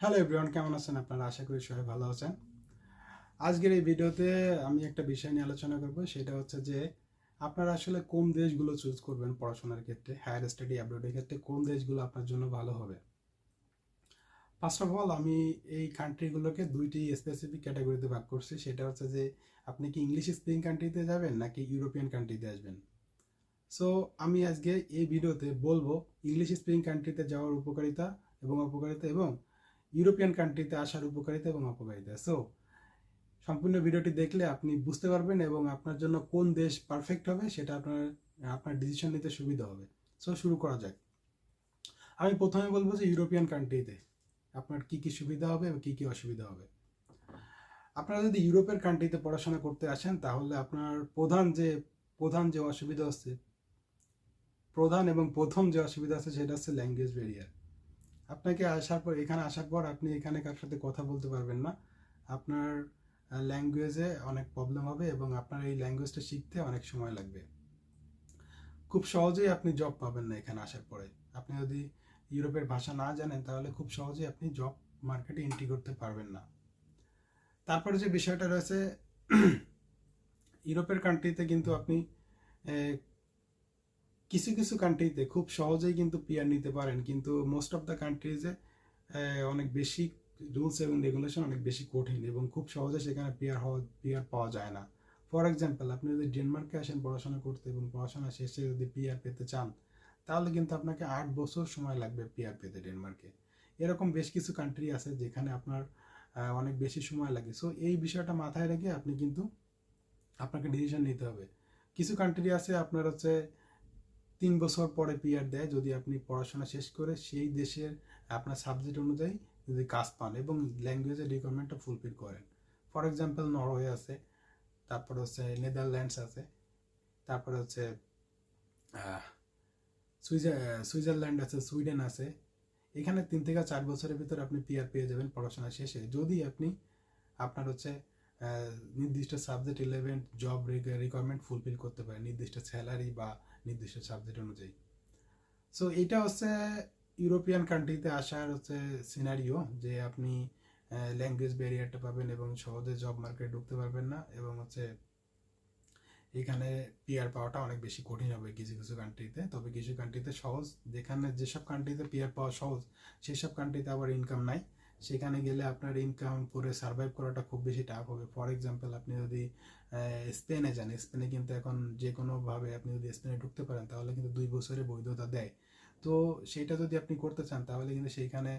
Hello everyone কেমন আছেন আপনারা? আশা করি সবাই ভালো আছেন। আজকের এই ভিডিওতে আমি একটা বিষয় নিয়ে আলোচনা করব। সেটা হচ্ছে যে, আপনারা আসলে কোন দেশগুলো চুজ করবেন পড়াশোনার ক্ষেত্রে? হায়ার স্টাডি অ্যাব্রোডের ক্ষেত্রে কোন দেশগুলো আপনার জন্য ভালো হবে? ফার্স্ট অফ অল আমি এই কান্ট্রিগুলোকে দুইটি স্পেসিফিক ক্যাটাগরিতে ভাগ করছি। সেটা হচ্ছে যে, আপনি কি ইংলিশ স্পিকিং কান্ট্রিতে যাবেন, নাকি ইউরোপিয়ান কান্ট্রিতে আসবেন? সো আমি আজকে এই ভিডিওতে বলব ইংলিশ স্পিকিং কান্ট্রিতে যাওয়ার উপকারিতা এবং অপকারিতা এবং ইউরোপিয়ান কান্ট্রিতে আসার উপকারিতা এবং অপকারিতা। সো সম্পূর্ণ ভিডিওটি দেখলে আপনি বুঝতে পারবেন এবং আপনার জন্য কোন দেশ পারফেক্ট হবে সেটা আপনার আপনার ডিসিশন নিতে সুবিধা হবে। সো শুরু করা যাক। আমি প্রথমে বলব যে ইউরোপিয়ান কান্ট্রিতে আপনার কি কি সুবিধা হবে এবং কী কী অসুবিধা হবে। আপনারা যদি ইউরোপের কান্ট্রিতে পড়াশোনা করতে আসেন, তাহলে আপনার প্রধান যে প্রধান যে অসুবিধা আছে প্রধান এবং প্রথম যে অসুবিধা আছে সেটা হচ্ছে ল্যাঙ্গুয়েজ ব্যারিয়ার আপনাকে আসার পর, এখানে আসার পর আপনি এখানে কার সাথে কথা বলতে পারবেন না। আপনার ল্যাঙ্গুয়েজে অনেক প্রবলেম হবে এবং আপনার এই ল্যাঙ্গুয়েজটা শিখতে অনেক সময় লাগবে। খুব সহজেই আপনি জব পাবেন না এখানে আসার পরে। আপনি যদি ইউরোপের ভাষা না জানেন, তাহলে খুব সহজেই আপনি জব মার্কেটে এন্ট্রি করতে পারবেন না। তারপরে যে বিষয়টা রয়েছে, ইউরোপের কান্ট্রিতে কিন্তু আপনি কিছু কিছু কান্ট্রিতে খুব সহজেই কিন্তু পিয়ার নিতে পারেন, কিন্তু মোস্ট অফ দ্য কান্ট্রিজে অনেক বেশি রুলস এবং রেগুলেশন অনেক বেশি কঠিন এবং খুব সহজে সেখানে পিয়ার হওয়া পিয়ার পাওয়া যায় না। ফর এক্সাম্পল আপনি যদি ডেনমার্কে আসেন পড়াশোনা করতে এবং পড়াশোনা শেষে যদি পিয়ার পেতে চান, তাহলে কিন্তু আপনাকে আট বছর সময় লাগবে পিয়ার পেতে ডেনমার্কে এরকম বেশ কিছু কান্ট্রি আছে যেখানে আপনার অনেক বেশি সময় লাগে। সো এই বিষয়টা মাথায় রেখে আপনি কিন্তু আপনাকে ডিসিশন নিতে হবে। কিছু কান্ট্রি আছে আপনার হচ্ছে তিন বছর পরে পিআর দেয় যদি আপনি পড়াশোনা শেষ করে সেই দেশের আপনার সাবজেক্ট অনুযায়ী যদি কাজ পান এবং ল্যাঙ্গুয়েজের রিকোয়ারমেন্টটা ফুলফিল করেন। ফর এক্সাম্পল নরওয়ে আছে, তারপর হচ্ছে নেদারল্যান্ডস আছে, তারপর হচ্ছে সুইজার সুইজারল্যান্ড আছে, সুইডেন আছে। এখানে তিন থেকে চার বছরের ভিতরে আপনি পিআর পেয়ে যাবেন পড়াশোনা শেষে। যদি আপনি আপনার হচ্ছে নির্দিষ্ট subject relevant job requirement fulfil করতে পারেন, নির্দিষ্ট স্যালারি বা নির্দিষ্ট সাবজেক্ট অনুযায়ী। সো এটা হচ্ছে ইউরোপিয়ান কান্ট্রিতে আসার হচ্ছে সিনারিও যে আপনি ল্যাঙ্গুয়েজ ব্যারিয়ারটা পাবেন এবং সহজে জব মার্কেটে ঢুকতে পারবেন না এবং হচ্ছে এখানে পিআর পাওয়াটা অনেক বেশি কঠিন হবে কিছু কিছু কান্ট্রিতে তবে কিছু কান্ট্রিতে সহজ, যেখানে যেসব কান্ট্রিতে পিআর পাওয়া সহজ, সেসব কান্ট্রিতে আবার ইনকাম নাই। সেখানে গেলে আপনার ইনকাম করে সার্ভাইভ করাটা খুব বেশি টাফ হবে। ফর এক্সাম্পল আপনি যদি স্পেনে যান, স্পেনে কিন্তু এখন যে কোনোভাবে আপনি যদি স্পেনে ঢুকতে পারেন, তাহলে কিন্তু দুই বছরের বৈধতা দেয়। তো সেটা যদি আপনি করতে চান, তাহলে কিন্তু সেইখানে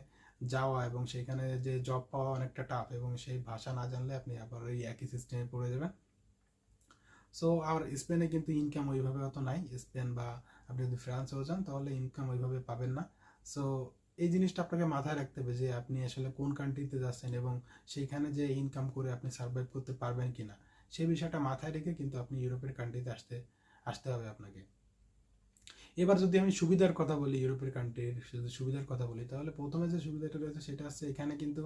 যাওয়া এবং সেইখানে যে জব পাওয়া অনেকটা টাফ এবং সেই ভাষা না জানলে আপনি আবার ওই একই সিস্টেমে পড়ে যাবেন। সো আর স্পেনে কিন্তু ইনকাম ওইভাবে অত নাই। স্পেন বা আপনি যদি ফ্রান্সেও যান, তাহলে ইনকাম ওইভাবে পাবেন না। সো এই জিনিসটা আপনাকে মাথায় রাখতে হবে যে আপনি আসলে কোন কান্ট্রিতে যাচ্ছেন এবং সেইখানে যে ইনকাম করে আপনি সার্ভাইভ করতে পারবেন কিনা, সেই বিষয়টা মাথায় রেখে কিন্তু আপনি ইউরোপের কান্ট্রিতে আসতে আসতে হবে আপনাকে। এবার যদি আমি সুবিধার কথা বলি, ইউরোপের কান্ট্রির যদি সুবিধার কথা বলি, তাহলে প্রথমে যে সুবিধাটা রয়েছে সেটা হচ্ছে এখানে কিন্তু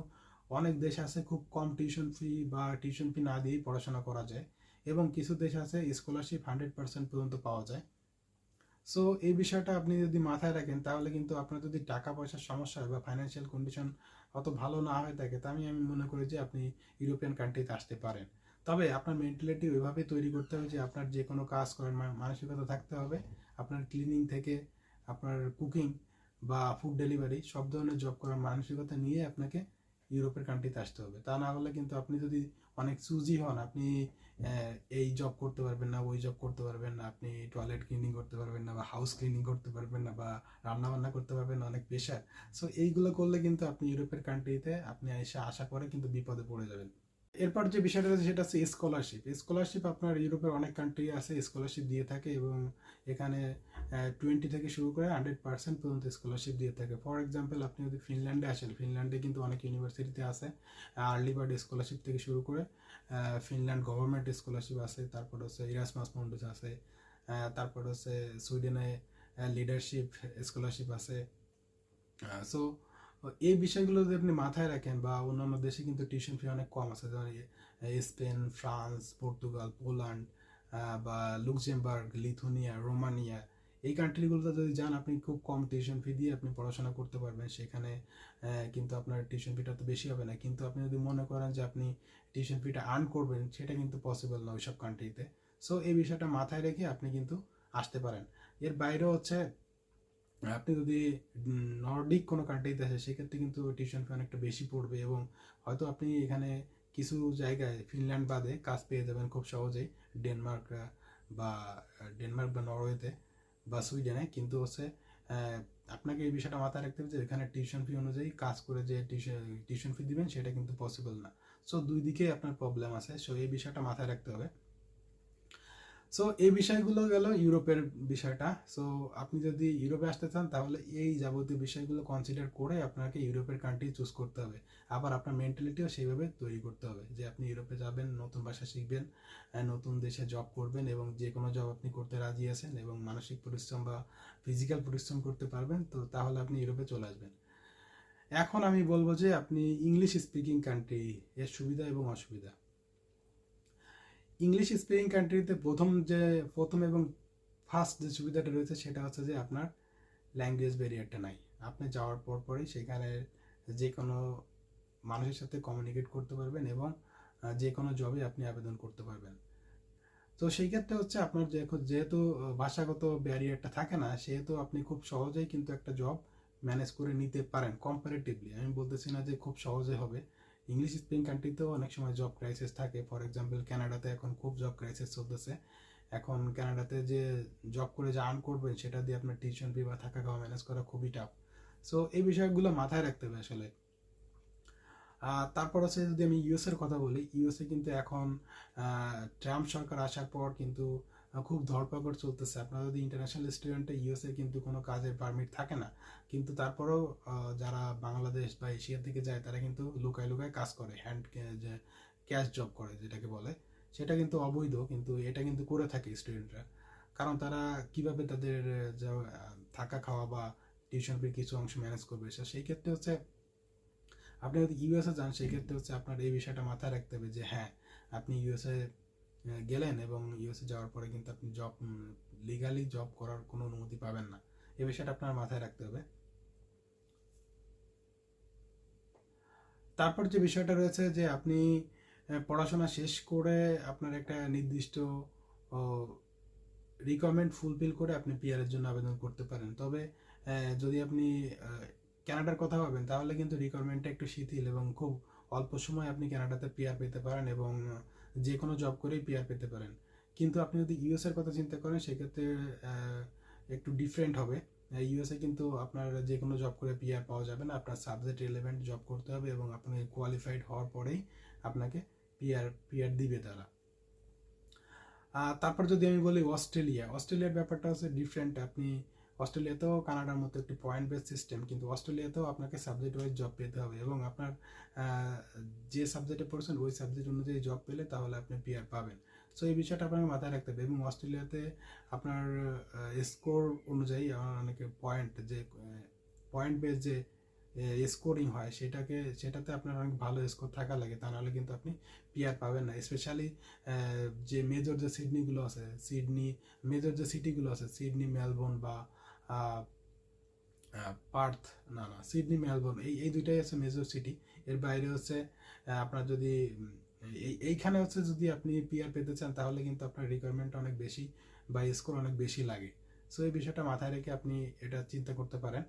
অনেক দেশ আছে খুব কম টিউশন ফি বা টিউশন ফি না দিয়েই পড়াশোনা করা যায় এবং কিছু দেশ আছে স্কলারশিপ হান্ড্রেড পার্সেন্ট পর্যন্ত পাওয়া যায়। সো এই বিষয়টা আপনি যদি মাথায় রাখেন, তাহলে কিন্তু আপনার যদি টাকা পয়সার সমস্যা হয় বা ফাইন্যান্সিয়াল কন্ডিশন অত ভালো না হয়ে থাকে, তা আমি আমি মনে করি যে আপনি ইউরোপিয়ান কান্ট্রিতে আসতে পারেন। তবে আপনার মেন্টালিটি ওইভাবে তৈরি করতে হবে যে আপনার যে কোনো কাজ করেন মানসিকতা থাকতে হবে। আপনার ক্লিনিং থেকে আপনার কুকিং বা ফুড ডেলিভারি সব ধরনের জব করার মানসিকতা নিয়ে আপনাকে ইউরোপের কান্ট্রিতে আসতে হবে। তা না হলে কিন্তু আপনি যদি অনেক চুজি হন, আপনি এই জব করতে পারবেন না, ওই জব করতে পারবেন না, আপনি টয়লেট ক্লিনিং করতে পারবেন না, বা হাউস ক্লিনিং করতে পারবেন না, বা রান্না বান্না করতে পারবেন না, অনেক পেশার সো এইগুলো করলে কিন্তু আপনি ইউরোপের কান্ট্রিতে আপনি এসে আশা করে কিন্তু বিপদে পড়ে যাবেন। এরপর যে বিষয়টা রয়েছে সেটা হচ্ছে স্কলারশিপ স্কলারশিপ আপনার ইউরোপের অনেক কান্ট্রি আছে স্কলারশিপ দিয়ে থাকে এবং এখানে টোয়েন্টি থেকে শুরু করে হান্ড্রেড পার্সেন্ট পর্যন্ত স্কলারশিপ দিয়ে থাকে। ফর এক্সাম্পল আপনি যদি ফিনল্যান্ডে আসেন ফিনল্যান্ডে কিন্তু অনেক ইউনিভার্সিটিতে আছে আর্লি বার্ড স্কলারশিপ থেকে শুরু করে ফিনল্যান্ড গভর্নমেন্ট স্কলারশিপ আছে, তারপর হচ্ছে ইরাসমাস মন্ডুস আছে তারপর হচ্ছে সুইডেনে লিডারশিপ স্কলারশিপ আছে। সো এই বিষয়গুলো যদি আপনি মাথায় রাখেন বা অন্যান্য দেশে কিন্তু টিউশন ফি অনেক কম আছে, যেমন স্পেন, ফ্রান্স, পর্তুগাল, পোল্যান্ড বা লুক্সেমবার্গ, লিথুনিয়া, রোমানিয়া, এই কান্ট্রিগুলোতে যদি যান, আপনি খুব কম টিউশন ফি দিয়ে আপনি পড়াশোনা করতে পারবেন। সেখানে কিন্তু আপনার টিউশন ফিটা তো বেশি হবে না। কিন্তু আপনি যদি মনে করেন যে আপনি টিউশন ফিটা আর্ন করবেন, সেটা কিন্তু পসিবল না ওইসব কান্ট্রিতে সো এই বিষয়টা মাথায় রেখে আপনি কিন্তু আসতে পারেন। এর বাইরেও হচ্ছে আপনি যদি নর্ডিক কোনো কান্ট্রিতে আসে সেক্ষেত্রে কিন্তু টিউশন ফি অনেকটা বেশি পড়বে এবং হয়তো আপনি এখানে কিছু জায়গায় ফিনল্যান্ড বাদে কাজ পেয়ে যাবেন খুব সহজেই ডেনমার্ক বা ডেনমার্ক বা নরওয়েতে বা সুইডেনে কিন্তু হচ্ছে আপনাকে এই বিষয়টা মাথায় রাখতে হবে যে এখানে টিউশন ফি অনুযায়ী কাজ করে যে টিউশন টিউশন ফি দিবেন, সেটা কিন্তু পসিবল না। সো দুই দিকেই আপনার প্রবলেম আছে। সো এই বিষয়টা মাথায় রাখতে হবে। সো এই বিষয়গুলো গেল ইউরোপের বিষয়টা। সো আপনি যদি ইউরোপে আসতে চান, তাহলে এই যাবতীয় বিষয়গুলো কনসিডার করে আপনাকে ইউরোপের কান্ট্রি চুজ করতে হবে। আবার আপনার মেন্টালিটিও সেইভাবে তৈরি করতে হবে যে, আপনি ইউরোপে যাবেন, নতুন ভাষা শিখবেন নতুন দেশে জব করবেন এবং যে কোনো জব আপনি করতে রাজি আছেন এবং মানসিক পরিশ্রম বা ফিজিক্যাল পরিশ্রম করতে পারবেন, তো তাহলে আপনি ইউরোপে চলে আসবেন। এখন আমি বলব যে, আপনি ইংলিশ স্পিকিং কান্ট্রি এর সুবিধা এবং অসুবিধা। ইংলিশ স্পিকিং কান্ট্রিতে প্রথম যে, প্রথম এবং ফার্স্ট যে সুবিধাটা রয়েছে সেটা হচ্ছে যে আপনার ল্যাঙ্গুয়েজ ব্যারিয়ারটা নাই। আপনি যাওয়ার পর পরই সেখানে যে কোনো মানুষের সাথে কমিউনিকেট করতে পারবেন এবং যে কোনো জবে আপনি আবেদন করতে পারবেন। তো সেই ক্ষেত্রে হচ্ছে আপনার যেহেতু ভাষাগত ব্যারিয়ারটা থাকে না, সেহেতু আপনি খুব সহজেই কিন্তু একটা জব ম্যানেজ করে নিতে পারেন কম্পারেটিভলি আমি বলতেছি না যে খুব সহজে হবে ইংলিশ স্পিকিং কান্ট্রিতেও অনেক সময় জব ক্রাইসিস থাকে। ফর এক্সাম্পল কানাডাতে এখন খুব জব ক্রাইসিস চলতেছে। এখন কানাডাতে যে জব করে যে আর্ন করবেন, সেটা দিয়ে আপনার টিউশন ফি বা থাকা খাওয়া ম্যানেজ করা খুবই টাফ সো এই বিষয়গুলো মাথায় রাখতে হবে আসলে। তারপর হচ্ছে যদি আমি ইউএসের কথা বলি ইউএসএ কিন্তু এখন ট্রাম্প সরকার আসার পর কিন্তু খুব ধরপাকড় চলতেছে। আপনার যদি ইন্টারন্যাশনাল স্টুডেন্টে ইউএসএ কিন্তু কোনো কাজের পারমিট থাকে না, কিন্তু তারপরেও যারা বাংলাদেশ বা এশিয়ার দিকে যায়, তারা কিন্তু লুকায় লুকায় কাজ করে হ্যান্ড যে ক্যাশ জব করে যেটাকে বলে। সেটা কিন্তু অবৈধ, কিন্তু এটা কিন্তু করে থাকে স্টুডেন্টরা কারণ তারা কীভাবে তাদের থাকা খাওয়া বা টিউশন ফির কিছু অংশ ম্যানেজ করবে সেই ক্ষেত্রে হচ্ছে আপনি যদি ইউএসএ যান, সেই ক্ষেত্রে হচ্ছে আপনার এই বিষয়টা মাথায় রাখতে হবে যে হ্যাঁ আপনি ইউএসএ গেলেন এবং ইউএসএ যাওয়ার পরে কিন্তু আপনি জব লিগালি জব করার কোনো অনুমতি পাবেন না। এই বিষয়টা আপনার মাথায় রাখতে হবে। তারপর যে বিষয়টা রয়েছে যে আপনি পড়াশোনা শেষ করে আপনার একটা নির্দিষ্ট রিকোয়ারমেন্ট ফুলফিল করে আপনি পিআরের জন্য আবেদন করতে পারেন। তবে যদি আপনি আহ, কানাডার কথা ভাবেন তাহলে কিন্তু রিকোয়ারমেন্টটা একটু শিথিল এবং খুব অল্প সময় আপনি কানাডাতে পিআর পেতে পারেন এবং যে কোনো জব করেই পিআর পেতে পারেন। কিন্তু আপনি যদি ইউএস এর কথা চিন্তা করেন, সেক্ষেত্রে একটু ডিফারেন্ট হবে। ইউএসএ কিন্তু আপনার যে কোনো জব করে পিআর পাওয়া যাবে না। আপনার সাবজেক্ট রিলেভেন্ট জব করতে হবে এবং আপনি কোয়ালিফাইড হওয়ার পরেই আপনাকে পিআর পিআর দিবে তারা। তারপর যদি আমি বলি অস্ট্রেলিয়া, অস্ট্রেলিয়ার ব্যাপারটা হচ্ছে ডিফারেন্ট আপনি অস্ট্রেলিয়াতেও কানাডার মতো একটি পয়েন্ট বেস সিস্টেম কিন্তু অস্ট্রেলিয়াতেও আপনাকে সাবজেক্ট ওয়াইজ জব পেতে হবে এবং আপনার যে সাবজেক্টে পড়ছেন, ওই সাবজেক্ট অনুযায়ী জব পেলে তাহলে আপনি পিআর পাবেন। সো এই বিষয়টা আপনাকে মাথায় রাখতে হবে এবং অস্ট্রেলিয়াতে আপনার স্কোর অনুযায়ী অনেকে পয়েন্ট যে পয়েন্ট বেস যে স্কোরিং হয়, সেটাকে, সেটাতে আপনার অনেক ভালো স্কোর থাকা লাগে, তা নাহলে কিন্তু আপনি পিআর পাবেন না। স্পেশালি যে মেজর যে সিডনিগুলো আছে, সিডনি মেজর যে সিটিগুলো আছে, সিডনি, মেলবোর্ন বা পার্থ, না না, সিডনি, মেলবোর্ন, এই এই দুইটাই আছে মেজর সিটি এর বাইরে হচ্ছে আপনার যদি, এই, এইখানে হচ্ছে যদি আপনি পিআর পেতে চান, তাহলে কিন্তু আপনার রিকোয়ারমেন্ট অনেক বেশি বা স্কোর অনেক বেশি লাগে। সো এই বিষয়টা মাথায় রেখে আপনি এটা চিন্তা করতে পারেন।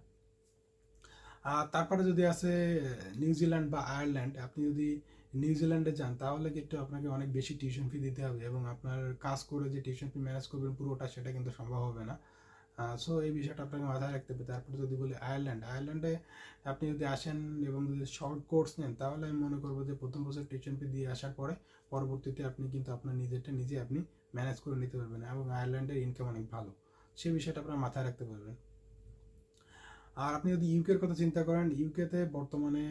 তারপরে যদি আছে নিউজিল্যান্ড বা আয়ারল্যান্ড আপনি যদি নিউজিল্যান্ডে যান, তাহলে কিন্তু আপনাকে অনেক বেশি টিউশন ফি দিতে হবে এবং আপনার কাজ করে যে টিউশন ফি ম্যানেজ করবেন পুরোটা, সেটা কিন্তু সম্ভব হবে না। সো এই বিষয়টা আপনাকে মাথায় রাখতে হবে। তারপরে যদি বলি আয়ারল্যান্ড আয়ারল্যান্ডে আপনি যদি আসেন এবং যদি শর্ট কোর্স নেন, তাহলে আমি মনে করব যে প্রথম বছর টিউশন ফি দিয়ে আসার পরে পরবর্তীতে আপনি কিন্তু আপনার নিজেরটা নিজে আপনি ম্যানেজ করে নিতে পারবেন এবং আয়ারল্যান্ডের ইনকাম অনেক ভালো। সেই বিষয়টা আপনার মাথায় রাখতে পারবেন। আর আপনি যদি ইউকের কথা চিন্তা করেন ইউকেতে বর্তমানে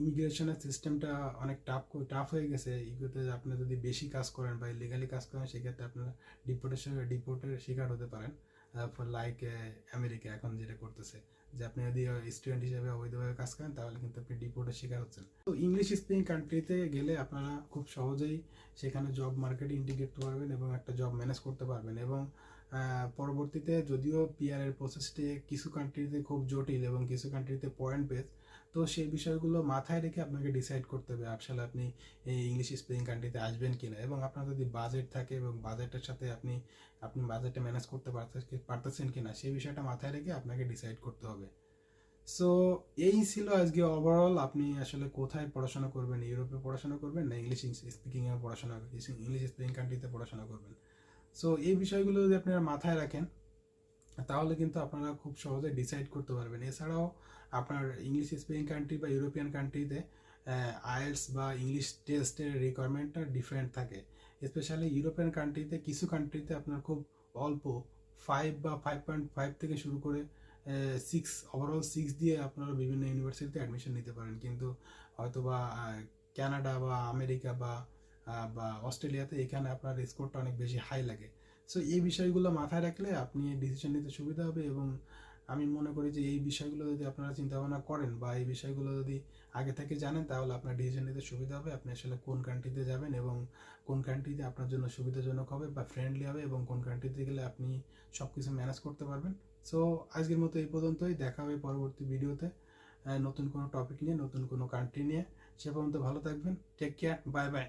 ইমিগ্রেশনের সিস্টেমটা অনেক টাফ টাফ হয়ে গেছে। ইউকেতে আপনি যদি বেশি কাজ করেন বা লিগালি কাজ করেন, সেক্ষেত্রে আপনার ডিপোর্টেশন ডিপোর্টের শিকার হতে পারেন। ফর লাইক আমেরিকা এখন যেটা করতেছে। যে আপনি যদি স্টুডেন্ট হিসেবে অবৈধভাবে কাজ করেন, তাহলে কিন্তু আপনি ডিপোর্টের শিকার হচ্ছেন। তো ইংলিশ স্পিকিং কান্ট্রিতে গেলে আপনারা খুব সহজেই সেখানে জব মার্কেটে ইন্টিগ্রেট করতে পারবেন এবং একটা জব ম্যানেজ করতে পারবেন। এবং পরবর্তীতে যদিও পিআর এর প্রসেসটি কিছু কান্ট্রিতে খুব জটিল এবং কিছু কান্ট্রিতে পয়েন্ট বেস তো সেই বিষয়গুলো মাথায় রেখে আপনাকে ডিসাইড করতে হবে আসলে আপনি এই ইংলিশ স্পিকিং কান্ট্রিতে আসবেন কি না এবং আপনার যদি বাজেট থাকে এবং বাজেটের সাথে আপনি আপনি বাজেটটা ম্যানেজ করতে পারতেছ- পারতেছেন কিনা, সেই বিষয়টা মাথায় রেখে আপনাকে ডিসাইড করতে হবে। সো এই ছিল আজকে ওভারঅল আপনি আসলে কোথায় পড়াশোনা করবেন? ইউরোপে পড়াশোনা করবেন না ইংলিশ স্পিকিংয়ে পড়াশোনা ইংলিশ স্পিকিং কান্ট্রিতে পড়াশোনা করবেন? সো এই বিষয়গুলো যদি আপনারা মাথায় রাখেন তাহলে কিন্তু আপনারা খুব সহজে ডিসাইড করতে পারবেন। এছাড়াও আপনার ইংলিশ স্পিকিং কান্ট্রি বা ইউরোপিয়ান কান্ট্রিতে আয়েলস বা ইংলিশ টেস্টের রিকোয়ারমেন্টটা ডিফারেন্ট থাকে। স্পেশালি ইউরোপিয়ান কান্ট্রিতে কিছু কান্ট্রিতে আপনার খুব অল্প ফাইভ বা ফাইভ পয়েন্ট ফাইভ থেকে শুরু করে সিক্স ওভারঅল সিক্স দিয়ে আপনারা বিভিন্ন ইউনিভার্সিটিতে অ্যাডমিশন নিতে পারেন। কিন্তু হয়তো বা কানাডা বা আমেরিকা বা বা অস্ট্রেলিয়াতে এখানে আপনার স্কোরটা অনেক বেশি হাই লাগে। সো এই বিষয়গুলো মাথায় রাখলে আপনি ডিসিশন নিতে সুবিধা হবে এবং আমি মনে করি যে এই বিষয়গুলো যদি আপনারা চিন্তা ভাবনা করেন বা এই বিষয়গুলো যদি আগে থেকে জানেন, তাহলে আপনার ডিসিশন নিতে সুবিধা হবে। আপনি আসলে কোন কান্ট্রিতে যাবেন এবং কোন কান্ট্রিতে আপনার জন্য সুবিধাজনক হবে বা ফ্রেন্ডলি হবে এবং কোন কান্ট্রিতে গেলে আপনি সব কিছু ম্যানেজ করতে পারবেন। সো আজকের মতো এই পর্যন্তই। দেখা হবে পরবর্তী ভিডিওতে। নতুন কোনো টপিক নিয়ে, নতুন কোনো কান্ট্রি নিয়ে। সে পর্যন্ত ভালো থাকবেন। Take care bye bye